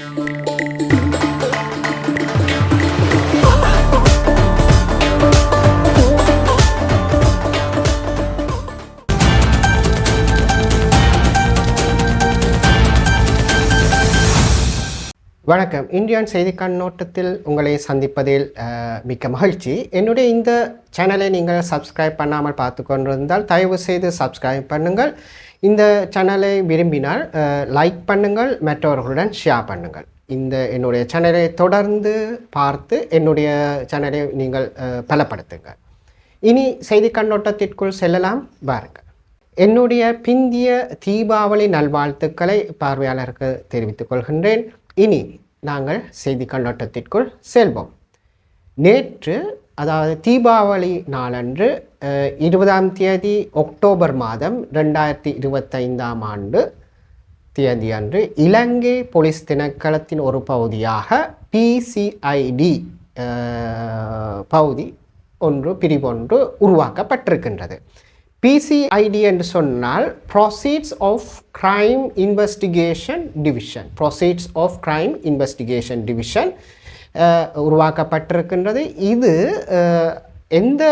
வணக்கம். இந்தியன் செய்தி கண்ணோட்டத்தில் உங்களை சந்திப்பதில் மிக்க மகிழ்ச்சி. என்னுடைய இந்த சேனலை நீங்கள் சப்ஸ்கிரைப் பண்ணாமல் பார்த்து கொண்டிருந்தால் தயவு செய்து சப்ஸ்கிரைப் பண்ணுங்கள். இந்த சேனலை விரும்பினால் லைக் பண்ணுங்கள் மற்றவர்களுடன் ஷேர் பண்ணுங்கள். இந்த என்னுடைய சேனலை தொடர்ந்து பார்த்து என்னுடைய சேனலை நீங்கள் பலப்படுத்துங்கள். இனி செய்தி கண்ணோட்டத்திற்குள் செல்லலாம். பாருங்கள் என்னுடைய பிந்திய தீபாவளி நல்வாழ்த்துக்களை பார்வையாளருக்கு தெரிவித்துக் கொள்கின்றேன். இனி நாங்கள் செய்தி கண்ணோட்டத்திற்குள் செல்வோம். நேற்று அதாவது தீபாவளி நாளன்று இருபதாம் தேதி அக்டோபர் மாதம் ரெண்டாயிரத்தி இருபத்தைந்தாம் ஆண்டு தேதி அன்று இலங்கை போலீஸ் திணைக்களத்தின் ஒரு பகுதியாக பிசிஐடி பகுதி ஒன்று பிரிவொன்று உருவாக்கப்பட்டிருக்கின்றது. பிசிஐடி என்று சொன்னால் proceeds of crime investigation division proceeds of crime investigation division உருவாக்கப்பட்டிருக்கின்றது. இது எந்த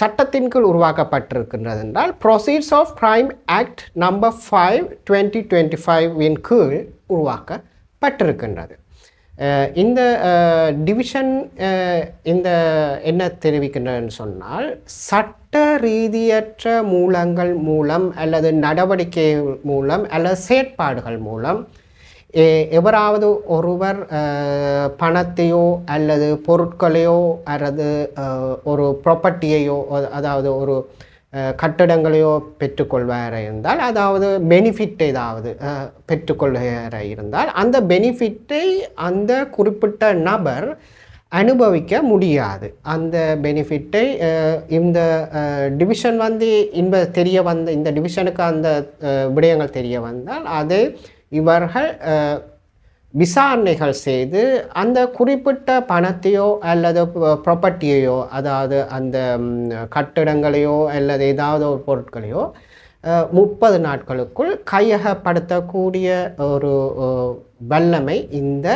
சட்டத்தின் கீழ் உருவாக்கப்பட்டிருக்கின்றது என்றால் proceeds of crime act number five twenty twenty ஃபைவின் கீழ் உருவாக்கப்பட்டிருக்கின்றது. இந்த டிவிஷன் இந்த என்ன தெரிவிக்கின்றதுன்னு சொன்னால் சட்ட ரீதியற்ற மூலங்கள் மூலம் அல்லது நடவடிக்கை மூலம் அல்லது செயற்பாடுகள் மூலம் எவராவது ஒருவர் பணத்தையோ அல்லது பொருட்களையோ அல்லது ஒரு ப்ராப்பர்ட்டியையோ அதாவது ஒரு கட்டடங்களையோ பெற்றுக்கொள்வார இருந்தால் அதாவது பெனிஃபிட் ஏதாவது அஹ், பெற்றுக்கொள்வார இருந்தால் அந்த பெனிஃபிட்டை அந்த குறிப்பிட்ட நபர் அனுபவிக்க முடியாது. அந்த பெனிஃபிட்டை இந்த டிவிஷன் வந்து இந்த தெரிய வந்த இந்த டிவிஷனுக்கு அந்த விடயங்கள் தெரிய வந்தால் அதை இவர்கள் விசாரணைகள் செய்து அந்த குறிப்பிட்ட பணத்தையோ அல்லது ப்ராப்பர்ட்டியையோ அதாவது அந்த கட்டிடங்களையோ அல்லது ஏதாவது ஒரு பொருட்களையோ முப்பது நாட்களுக்குள் கையகப்படுத்தக்கூடிய ஒரு வல்லமை இந்த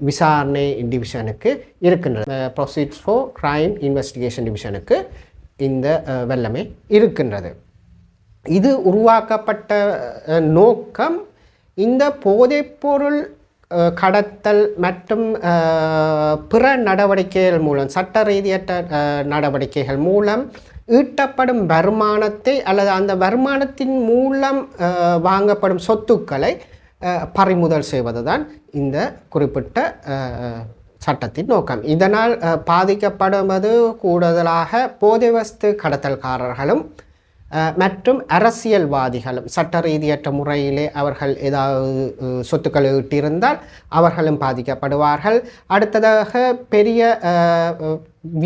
விசாரணை டிவிஷனுக்கு இருக்கின்றது ப்ரொசீட் ஃபார் கிரைம் இன்வெஸ்டிகேஷன் டிவிஷனுக்கு இந்த வல்லமை இருக்கின்றது. இது உருவாக்கப்பட்ட நோக்கம் இந்த போதைப்பொருள் கடத்தல் மற்றும் பிற நடவடிக்கைகள் மூலம் சட்ட ரீதியற்ற நடவடிக்கைகள் மூலம் ஈட்டப்படும் வருமானத்தை அல்லது அந்த வருமானத்தின் மூலம் வாங்கப்படும் சொத்துக்களை பறிமுதல் செய்வதுதான் இந்த குறிப்பிட்ட சட்டத்தின் நோக்கம். இதனால் பாதிக்கப்படுவது கூடுதலாக போதை வஸ்து கடத்தல்காரர்களும் மற்றும் அரசியல்வாதிகளும் சட்ட ரீதியற்ற முறையிலே அவர்கள் ஏதாவது சொத்துக்களை ஈட்டியிருந்தால் அவர்களும் பாதிக்கப்படுவார்கள். அடுத்ததாக பெரிய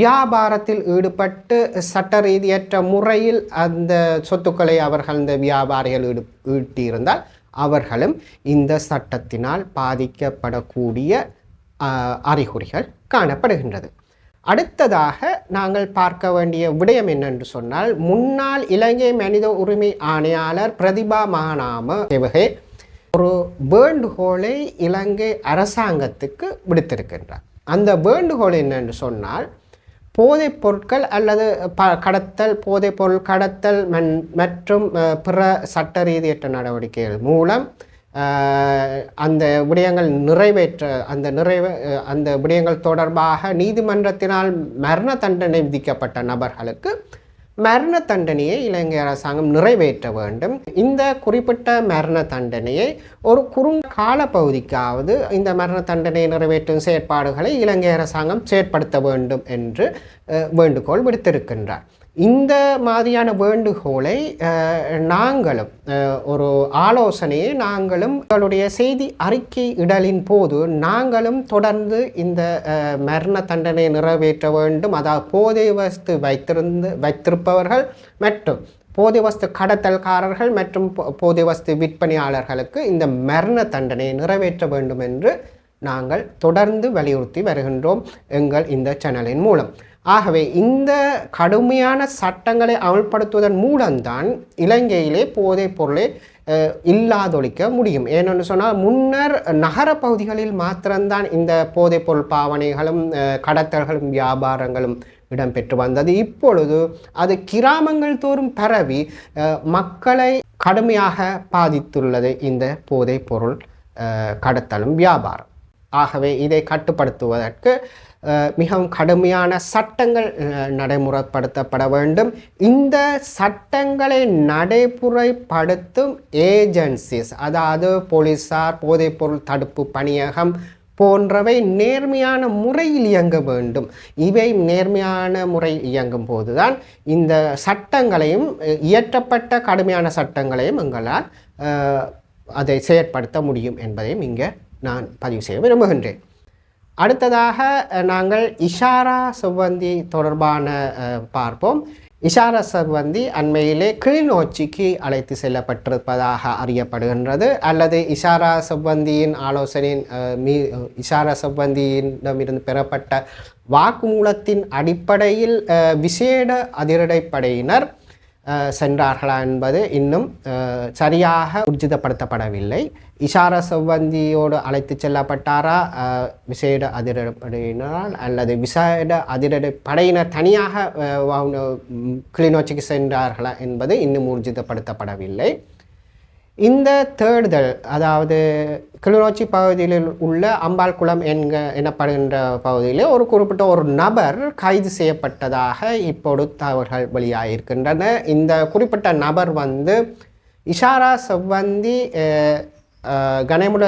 வியாபாரத்தில் ஈடுபட்டு சட்ட ரீதியற்ற முறையில் அந்த சொத்துக்களை அவர்கள் இந்த வியாபாரிகள் ஈடு ஈட்டியிருந்தால் அவர்களும் இந்த சட்டத்தினால் பாதிக்கப்படக்கூடிய அறிகுறிகள் காணப்படுகின்றது. அடுத்ததாக நாங்கள் பார்க்க வேண்டிய விடயம் என்னென்று சொன்னால் முன்னாள் இலங்கை மனித உரிமை ஆணையாளர் பிரதிபா மகாநாம தேவகே ஒரு வேண்டுகோளை இலங்கை அரசாங்கத்துக்கு விடுத்திருக்கின்றார். அந்த வேண்டுகோள் என்னென்று சொன்னால் போதைப் பொருட்கள் அல்லது ப கடத்தல் போதைப் பொருள் கடத்தல் மற்றும் பிற சட்ட ரீதியற்ற நடவடிக்கைகள் மூலம் அந்த விடயங்கள் நிறைவேற்ற அந்த நிறைவே அந்த விடயங்கள் தொடர்பாக நீதிமன்றத்தினால் மரண தண்டனை விதிக்கப்பட்ட நபர்களுக்கு மரண தண்டனையை இலங்கை அரசாங்கம் நிறைவேற்ற வேண்டும். இந்த குறிப்பிட்ட மரண தண்டனையை ஒரு குறுங்க காலப்பகுதிக்காவது இந்த மரண தண்டனையை நிறைவேற்றும் செயற்பாடுகளை இலங்கை அரசாங்கம் செயற்படுத்த வேண்டும் என்று வேண்டுகோள் விடுத்திருக்கின்றார். இந்த மாதிரியான வேண்டுகோளை நாங்களும் ஒரு ஆலோசனையை நாங்களும் எங்களுடைய செய்தி அறிக்கை இடலின் போது நாங்களும் தொடர்ந்து இந்த மரண தண்டனை நிறைவேற்ற வேண்டும். அதாவது போதை வஸ்து வைத்திருந்து வைத்திருப்பவர்கள் மற்றும் போதை வஸ்து கடத்தல்காரர்கள் மற்றும் போ- போதை வஸ்து விற்பனையாளர்களுக்கு இந்த மரண தண்டனையை நிறைவேற்ற வேண்டும் என்று நாங்கள் தொடர்ந்து வலியுறுத்தி வருகின்றோம் எங்கள் இந்த சேனலின் மூலம். ஆகவே இந்த கடுமையான சட்டங்களை அமல்படுத்துவதன் மூலம்தான் இலங்கையிலே போதைப் பொருளை இல்லாதொழிக்க முடியும். ஏனென்று சொன்னால் முன்னர் நகர பகுதிகளில் மாத்திரம்தான் இந்த போதைப்பொருள் பாவனைகளும் கடத்தல்களும் வியாபாரங்களும் இடம்பெற்று வந்தது. இப்பொழுது அது கிராமங்கள் தோறும் பரவி மக்களை கடுமையாக பாதித்துள்ளது. இந்த போதைப்பொருள் கடத்தலும் வியாபாரம். ஆகவே இதை கட்டுப்படுத்துவதற்கு மிகவும் கடுமையான சட்டங்கள் நடைமுறைப்படுத்தப்பட வேண்டும். இந்த சட்டங்களை நடைமுறைப்படுத்தும் ஏஜென்சிஸ் அதாவது போலீஸார் போதைப்பொருள் தடுப்பு பணியகம் போன்றவை நேர்மையான முறையில் இயங்க வேண்டும். இவை நேர்மையான முறையில் இயங்கும் போதுதான் இந்த சட்டங்களையும் இயற்றப்பட்ட கடுமையான சட்டங்களையும் எங்களால் அதை செயற்படுத்த முடியும் என்பதையும் இங்கே நான் பதிவு செய்ய விரும்புகின்றேன். அடுத்ததாக நாங்கள் இஷாரா செவ்வந்தி தொடர்பான பார்ப்போம். இஷாரா செவ்வந்தி அண்மையிலே கிளிநொச்சிக்கு அழைத்து செல்லப்பட்டிருப்பதாக அறியப்படுகின்றது. அல்லது இஷாரா செவ்வந்தியின் ஆலோசனையின் மீ இஷாரா செவ்வந்தியிடமிருந்து பெறப்பட்ட வாக்குமூலத்தின் அடிப்படையில் விசேட அதிரடைப்படையினர் சென்றார்களா என்பது இன்னும் சரியாக ஊர்ஜிதப்படுத்தப்படவில்லை இஷாரா செவ்வந்தியோடு அழைத்து செல்லப்பட்டாரா? விசேட அதிரடிப்படையினரால் அல்லது விசேட அதிரடிப்படையினர் தனியாக கிளிநொச்சிக்கு சென்றார்களா என்பது இன்னும் ஊர்ஜிதப்படுத்தப்படவில்லை இந்த தேடுதல் அதாவது கிளிநொச்சி பகுதியில் உள்ள அம்பாள்குளம் என்க எனப்படுகின்ற பகுதியில் ஒரு குறிப்பிட்ட ஒரு நபர் கைது செய்யப்பட்டதாக இப்போது தகவல்கள் வெளியாகியிருக்கின்றன. இந்த குறிப்பிட்ட நபர் வந்து இஷாரா செவ்வந்தி அஹ்,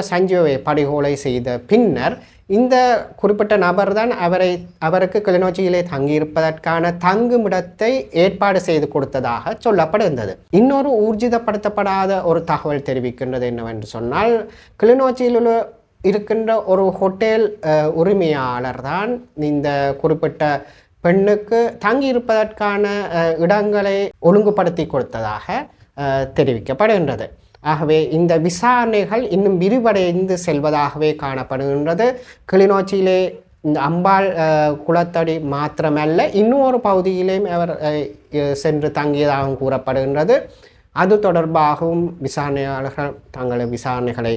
சஞ்சீவை படுகொலை செய்த பின்னர் இந்த குறிப்பிட்ட நபர் தான் அவரை அவருக்கு கிளிநொச்சியிலே தங்கியிருப்பதற்கான தங்குமிடத்தை ஏற்பாடு செய்து கொடுத்ததாக சொல்லப்படுகின்றது. இன்னொரு ஊர்ஜிதப்படுத்தப்படாத ஒரு தகவல் தெரிவிக்கின்றது என்னவென்று சொன்னால் கிளிநொச்சியில் இருக்கின்ற ஒரு ஹோட்டல் உரிமையாளர் தான் இந்த குறிப்பிட்ட பெண்ணுக்கு தங்கியிருப்பதற்கான இடங்களை ஒழுங்குபடுத்தி கொடுத்ததாக தெரிவிக்கப்படுகின்றது. ஆகவே இந்த விசாரணைகள் இன்னும் விரிவடைந்து செல்வதாகவே காணப்படுகின்றது. கிளிநொச்சியிலே இந்த அம்பாள் குளத்தடி மாத்திரமல்ல இன்னொரு பகுதியிலேயும் அவர் சென்று தங்கியதாகவும் கூறப்படுகின்றது. அது தொடர்பாகவும் விசாரணையாளர்கள் தங்களது விசாரணைகளை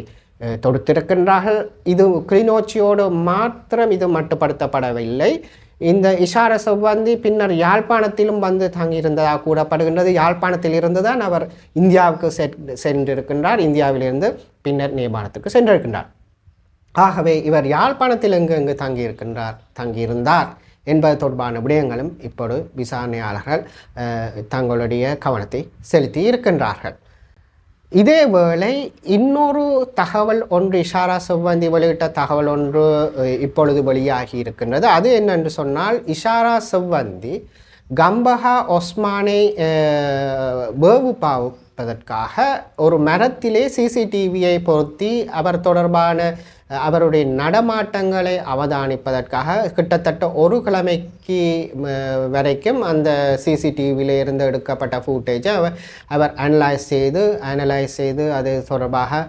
தொடுத்திருக்கின்றார்கள். இது கிளிநொச்சியோடு மாத்திரம் இது மட்டுப்படுத்தப்படவில்லை. இந்த இஷார செவ்வந்தி பின்னர் யாழ்ப்பாணத்திலும் வந்து தங்கியிருந்ததாக கூறப்படுகின்றது. யாழ்ப்பாணத்தில் இருந்து தான் அவர் இந்தியாவுக்கு செ- சென்றிருக்கின்றார். இந்தியாவிலிருந்து பின்னர் நேபாளத்துக்கு சென்றிருக்கின்றார். ஆகவே இவர் யாழ்ப்பாணத்தில் எங்கு எங்கு தங்கியிருக்கின்றார் தங்கியிருந்தார் என்பது தொடர்பான விடயங்களும் இப்போது விசாரணையாளர்கள் தங்களுடைய கவனத்தை செலுத்தி இருக்கின்றார்கள். இதேவேளை இன்னொரு தகவல் ஒன்று இஷாரா செவ்வந்தி வெளியிட்ட தகவல் ஒன்று இப்பொழுது வெளியாகி இருக்கின்றது. அது என்னென்று சொன்னால் இஷாரா செவ்வந்தி கம்பஹா ஒஸ்மானை அஹ், பார்ப்பதற்காக ஒரு மரத்திலே சிசிடிவியை பொருத்தி அவர் தொடர்பான அவருடைய நடமாட்டங்களை அவதானிப்பதற்காக கிட்டத்தட்ட ஒரு கிழமைக்கு வரைக்கும் அந்த சிசிடிவியில் இருந்து எடுக்கப்பட்ட ஃபூட்டேஜை அவர் அவர் அனலைஸ் செய்து அனலைஸ் செய்து அது தொடர்பாக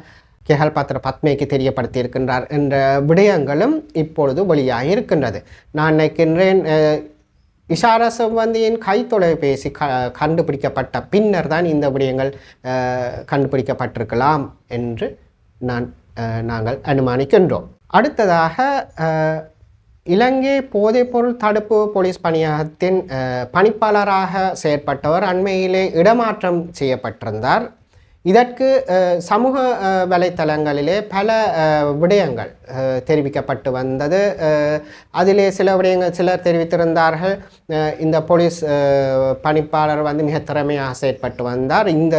கேஹல் பாத்திர பத்மைக்கு தெரியப்படுத்தி இருக்கின்றார் என்ற விடயங்களும் இப்பொழுது வெளியாகி இருக்கின்றது நான் நினைக்கின்றேன் இஷாரா செவ்வந்தியின் கைத்தொலைபேசி க கண்டுபிடிக்கப்பட்ட பின்னர் தான் இந்த விடயங்கள் கண்டுபிடிக்கப்பட்டிருக்கலாம் என்று நான் நாங்கள் அனுமானிக்கின்றோம். அடுத்ததாக இலங்கை போதைப்பொருள் தடுப்பு போலீஸ் பணியகத்தின் பணிப்பாளராக செயற்பட்டவர் அண்மையிலே இடமாற்றம் செய்யப்பட்டிருந்தார். இதற்கு சமூக வலைத்தளங்களிலே பல விடயங்கள் தெரிவிக்கப்பட்டு வந்தது. அதிலே சில விடயங்கள் சிலர் தெரிவித்திருந்தார்கள். இந்த போலீஸ் பணிப்பாளர் வந்து மிக திறமையாக செயற்பட்டு வந்தார். இந்த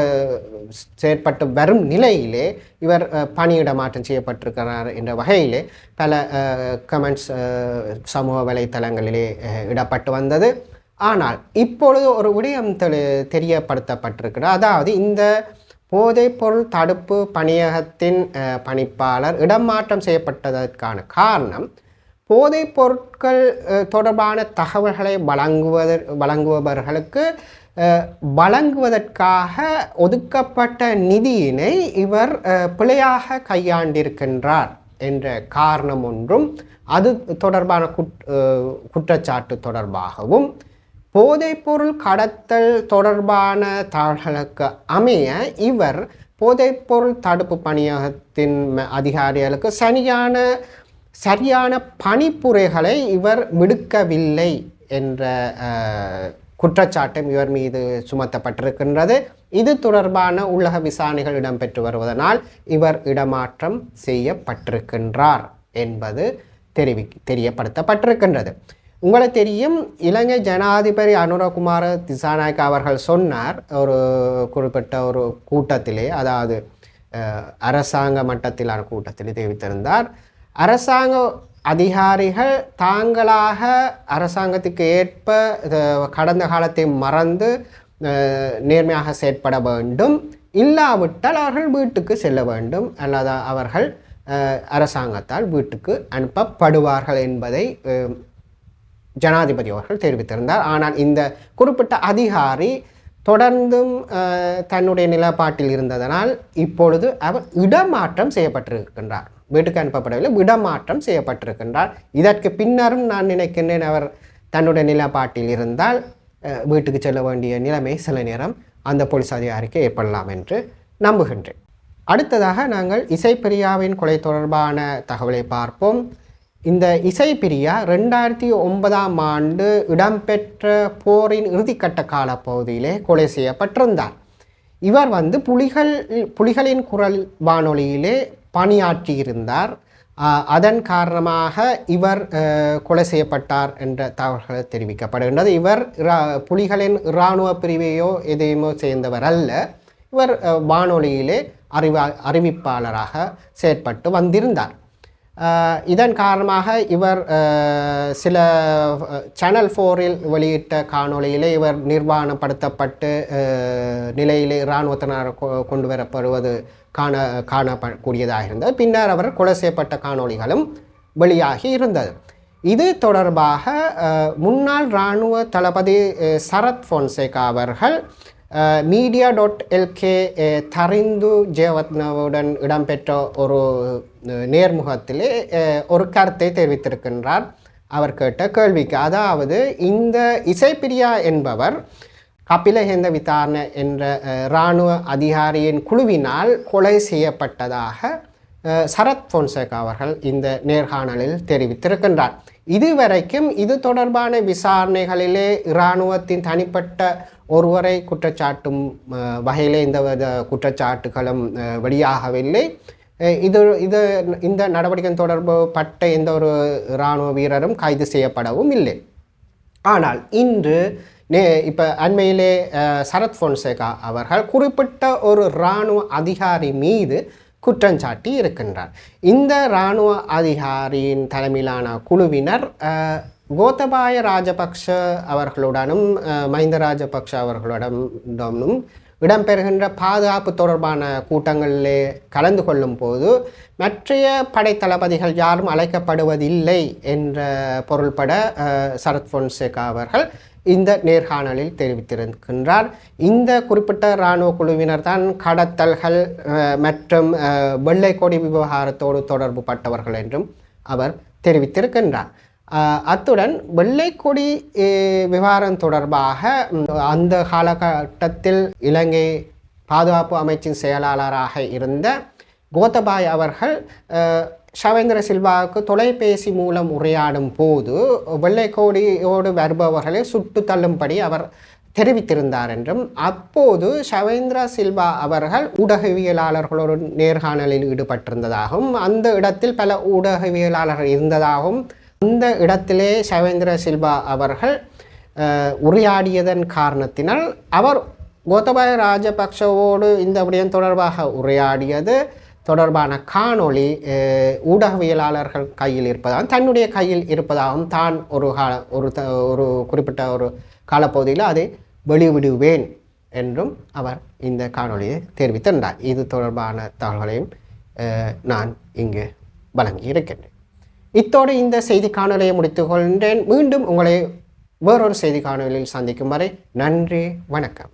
செயற்பட்டு வரும் நிலையிலே இவர் பணியிடமாற்றம் பணியிட மாற்றம் செய்யப்பட்டிருக்கிறார் என்ற வகையிலே பல கமெண்ட்ஸ் சமூக வலைத்தளங்களிலே இடப்பட்டு வந்தது. ஆனால் இப்பொழுது ஒரு விடயம் தெரியப்படுத்தப்பட்டிருக்கிறார் அதாவது இந்த போதைப்பொருள் தடுப்பு பணியகத்தின் பணிப்பாளர் இடமாற்றம் செய்யப்பட்டதற்கான காரணம் போதைப் பொருட்கள் தொடர்பான தகவல்களை வழங்குவது வழங்குபவர்களுக்கு வழங்குவதற்காக ஒதுக்கப்பட்ட நிதியினை இவர் பிழையாக கையாண்டிருக்கின்றார் என்ற காரணம் ஒன்றும் அது தொடர்பான குட் குற்றச்சாட்டு தொடர்பாகவும் போதைப்பொருள் கடத்தல் தொடர்பான தகவல்களுக்கு அமைய இவர் போதைப்பொருள் தடுப்பு பணியகத்தின் அதிகாரிகளுக்கு சரியான சரியான பணிப்புரைகளை இவர் விடுக்கவில்லை என்ற குற்றச்சாட்டும் இவர் மீது சுமத்தப்பட்டிருக்கின்றது. இது தொடர்பான உலக விசாரணைகள் இடம்பெற்று வருவதனால் இவர் இடமாற்றம் செய்யப்பட்டிருக்கின்றார் என்பது தெரிவி தெரியப்படுத்தப்பட்டிருக்கின்றது. உங்களுக்கு தெரியும் இலங்கை ஜனாதிபதி அனுரகுமார திசாநாயக்க அவர்கள் சொன்னார் ஒரு குறிப்பிட்ட ஒரு கூட்டத்திலே அதாவது அரசாங்க மட்டத்திலான கூட்டத்தில் தெரிவித்திருந்தார். அரசாங்க அதிகாரிகள் தாங்களாக அரசாங்கத்துக்கு ஏற்ப கடந்த காலத்தை மறந்து நேர்மையாக செயற்பட வேண்டும். இல்லாவிட்டால் அவர்கள் வீட்டுக்கு செல்ல வேண்டும். அல்லது அவர்கள் அரசாங்கத்தால் வீட்டுக்கு அனுப்பப்படுவார்கள் என்பதை ஜனாதிபதி அவர்கள் தெரிவித்திருந்தார். ஆனால் இந்த குறிப்பிட்ட அதிகாரி தொடர்ந்தும் தன்னுடைய நிலப்பாட்டில் இருந்ததனால் இப்பொழுது அவர் இடமாற்றம் செய்யப்பட்டிருக்கின்றார். வீட்டுக்கு அனுப்பப்படவில்லை இடமாற்றம் செய்யப்பட்டிருக்கின்றார். இதற்கு பின்னரும் நான் நினைக்கின்றேன் அவர் தன்னுடைய நிலப்பாட்டில் இருந்தால் வீட்டுக்கு செல்ல வேண்டிய நிலைமை சில நேரம் அந்த போலீஸ் அதிகாரிக்கு ஏற்படலாம் என்று நம்புகின்றேன். அடுத்ததாக நாங்கள் இசைப்பிரியாவின் கொலை தொடர்பான தகவலை பார்ப்போம். இந்த இசை பிரியா ரெண்டாயிரத்தி ஒன்பதாம் ஆண்டு இடம்பெற்ற போரின் இறுதிக்கட்ட காலப்பகுதியிலே கொலை செய்யப்பட்டிருந்தார். இவர் வந்து புலிகள் புலிகளின் குரல் வானொலியிலே பணியாற்றியிருந்தார். அதன் காரணமாக இவர் கொலை செய்யப்பட்டார் என்ற தகவல்கள் தெரிவிக்கப்படுகின்றது. இவர் புலிகளின் இராணுவ பிரிவையோ எதையுமோ சேர்ந்தவர் அல்ல. இவர் வானொலியிலே அறிவா அறிவிப்பாளராக செயற்பட்டு வந்திருந்தார். இதன் காரணமாக இவர் சில சேனல் ஃபோரில் வெளியிட்ட காணொளியிலே இவர் நிர்வாணப்படுத்தப்பட்டு நிலையிலே இராணுவத்தினர் கொ- கொண்டு வரப்படுவது காண காணக்கூடியதாக இருந்தது. பின்னர் அவர் கொலை செய்யப்பட்ட காணொளிகளும் வெளியாகி இருந்தது. இது தொடர்பாக முன்னாள் இராணுவ தளபதி சரத் ஃபோன்சேகா அவர்கள் மீடியா டாட் எல்கே தரிந்து ஜெயவத்னவுடன் இடம்பெற்ற ஒரு நேர்முகத்திலே ஒரு கருத்தை தெரிவித்திருக்கின்றார் அவர் கேட்ட கேள்விக்கு அதாவது இந்த இசைப்பிரியா என்பவர் கபிலஹேந்த விதாரண என்ற இராணுவ அதிகாரியின் குழுவினால் கொலை செய்யப்பட்டதாக சரத் பொன்சேகா அவர்கள் இந்த நேர்காணலில் தெரிவித்திருக்கின்றார் இதுவரைக்கும் இது தொடர்பான விசாரணைகளிலே இராணுவத்தின் தனிப்பட்ட ஒருவரை குற்றச்சாட்டும் வகையிலே இந்த வித குற்றச்சாட்டுகளும் வெளியாகவில்லை. இது இது இந்த நடவடிக்கை தொடர்பு பட்ட எந்த ஒரு இராணுவ வீரரும் கைது செய்யப்படவும் இல்லை. ஆனால் இன்று நே இப்போ அண்மையிலே சரத் பொன்சேகா அவர்கள் குறிப்பிட்ட ஒரு இராணுவ அதிகாரி மீது குற்றஞ்சாட்டி இருக்கின்றார். இந்த இராணுவ அதிகாரியின் தலைமையிலான குழுவினர் கோத்தபாய ராஜபக்ஷ அவர்களுடனும் மஹிந்த ராஜபக்ஷ அவர்களுடனும் இடம்பெறுகின்ற பாதுகாப்பு தொடர்பான கூட்டங்களிலே கலந்து கொள்ளும் போது மற்றைய படைத்தளபதிகள் யாரும் அழைக்கப்படுவதில்லை என்ற பொருள்பட சரத் பொன்சேகா அவர்கள் இந்த நேர்காணலில் தெரிவித்திருக்கின்றார். இந்த குறிப்பிட்ட இராணுவ குழுவினர் தான் கடத்தல்கள் மற்றும் வெள்ளை கொடி விவகாரத்தோடு தொடர்பு பட்டவர்கள் என்றும் அவர் தெரிவித்திருக்கின்றார். அத்துடன் வெள்ளைக்கொடி விவகாரம் தொடர்பாக அந்த காலகட்டத்தில் இலங்கை பாதுகாப்பு அமைச்சின் செயலாளராக இருந்த கோத்தபாய் அவர்கள் அஹ், ஷவேந்திர சில்வாவுக்கு தொலைபேசி மூலம் உரையாடும் போது வெள்ளைக்கோடியோடு வருபவர்களை சுட்டு தள்ளும்படி அவர் தெரிவித்திருந்தார் என்றும் அப்போது ஷவேந்திர சில்வா அவர்கள் ஊடகவியலாளர்களோடு நேர்காணலில் ஈடுபட்டிருந்ததாகவும் அந்த இடத்தில் பல ஊடகவியலாளர்கள் இருந்ததாகவும் இந்த இடத்திலே சவேந்திர சில்வா அவர்கள் உரையாடியதன் காரணத்தினால் அவர் கோத்தபாய ராஜபக்ஷவோடு இந்த விடயம் தொடர்பாக உரையாடியது. தொடர்பான காணொளி ஊடகவியலாளர்கள் கையில் இருப்பதாகவும் தன்னுடைய கையில் இருப்பதாகவும் தான் ஒரு கால ஒரு த ஒரு குறிப்பிட்ட ஒரு காலப்பகுதியில் அதை வெளிவிடுவேன் என்றும் அவர் இந்த காணொளியை தெரிவித்திருந்தார். இது தொடர்பான தகவலையும் நான் இங்கு வழங்கியிருக்கின்றேன். இத்தோடு இந்த செய்தி காணொலியை முடித்துக் கொள்கின்றேன் மீண்டும் உங்களை வேறொரு செய்தி காணொலியில் சந்திக்கும் வரை நன்றி வணக்கம்.